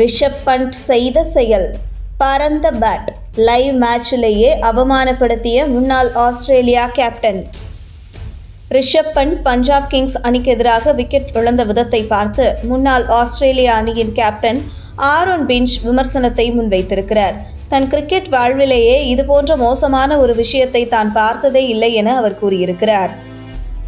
ரிஷப் பண்ட் செய்த செயல். பரந்த பேட் லைவ் மேட்சிலேயே அவமானப்படுத்திய முன்னாள் Australia captain Rishabh Pant Punjab Kings அணிக்கு எதிராக விக்கெட் இழந்த விதத்தை பார்த்து முன்னாள் ஆஸ்திரேலியா அணியின் கேப்டன் ஆரோன் பிஞ்ச் விமர்சனத்தை முன்வைத்திருக்கிறார். தன் கிரிக்கெட் வாழ்விலேயே இதுபோன்ற மோசமான ஒரு விஷயத்தை தான் பார்த்ததே இல்லை என அவர் கூறியிருக்கிறார்.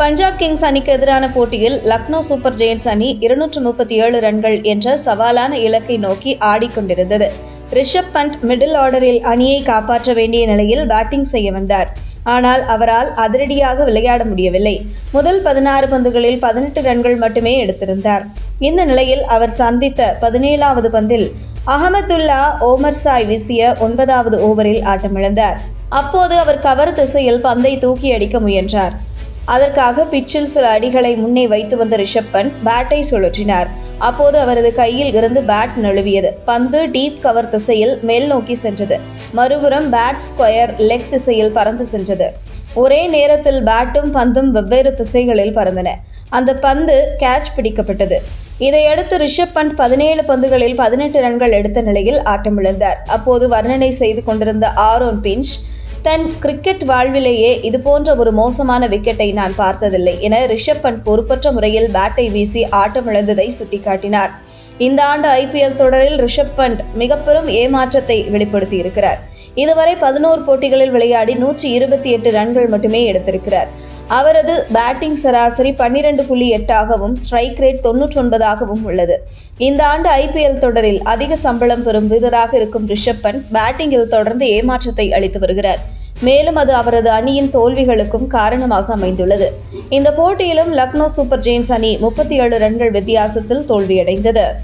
பஞ்சாப் கிங்ஸ் அணிக்கு எதிரான போட்டியில் லக்னோ சூப்பர் ஜெயின்ஸ் அணி இருநூற்று முப்பத்தி ஏழு ரன்கள் என்ற சவாலான இலக்கை நோக்கி ஆடிக்கொண்டிருந்தது. ரிஷப் பண்ட் மிடில் ஆர்டரில் அணியை காப்பாற்ற வேண்டிய நிலையில் பேட்டிங் செய்ய வந்தார். ஆனால் அவரால் அதிரடியாக விளையாட முடியவில்லை. முதல் பதினாறு பந்துகளில் பதினெட்டு ரன்கள் மட்டுமே எடுத்திருந்தார். இந்த நிலையில் அவர் சந்தித்த பதினேழாவது பந்தில் அகமதுல்லா ஓமர் சாய் வீசிய ஒன்பதாவது ஓவரில் ஆட்டமிழந்தார். அப்போது அவர் கவர் திசையில் பந்தை தூக்கி அடிக்க முயன்றார். அதற்காக பிச்சில் சில அடிகளை முன்னே வைத்து வந்த ரிஷப் பண்ட் பேட்டை சுழற்றினார். அப்போது அவரது கையில் இருந்து பேட் நழுவியது. பந்து டீப் கவர் திசையில் மேல் நோக்கி சென்றது. மறுபுறம் பேட் ஸ்கொயர் லெக் திசையில் பறந்து சென்றது. ஒரே நேரத்தில் பேட்டும் பந்தும் வெவ்வேறு திசைகளில் பறந்தன. அந்த பந்து கேட்ச் பிடிக்கப்பட்டது. இதையடுத்து ரிஷப் பண்ட் பதினேழு பந்துகளில் பதினெட்டு ரன்கள் எடுத்த நிலையில் ஆட்டமிழந்தார். அப்போது வர்ணனை செய்து கொண்டிருந்த ஆரோன் பிஞ்ச் தன் கிரிக்கெட் வாழ்விலேயே இதுபோன்ற ஒரு மோசமான விக்கெட்டை நான் பார்த்ததில்லை என ரிஷப் பண்ட் பொறுப்பற்ற முறையில் பேட்டை வீசி ஆட்டமிழந்ததை சுட்டிக்காட்டினார். இந்த ஆண்டு ஐபிஎல் தொடரில் ரிஷப் பண்ட் மிக பெரும் ஏமாற்றத்தை வெளிப்படுத்தியிருக்கிறார். இதுவரை பதினோரு போட்டிகளில் விளையாடி நூற்றி இருபத்தி எட்டு ரன்கள் மட்டுமே எடுத்திருக்கிறார். அவரது பேட்டிங் சராசரி பன்னிரண்டு புள்ளி எட்டாகவும் ஸ்ட்ரைக் ரேட் தொன்னூற்றி ஒன்பதாகவும் உள்ளது. இந்த ஆண்டு ஐபிஎல் தொடரில் அதிக சம்பளம் பெறும் வீரராக இருக்கும் ரிஷப் பண்ட் பேட்டிங்கில் தொடர்ந்து ஏமாற்றத்தை அளித்து வருகிறார். மேலும் அது அவரது அணியின் தோல்விகளுக்கும் காரணமாக அமைந்துள்ளது. இந்த போட்டியிலும் லக்னோ சூப்பர் ஜெயின்ஸ் அணி முப்பத்தி ஏழு ரன்கள் வித்தியாசத்தில் தோல்வியடைந்தது.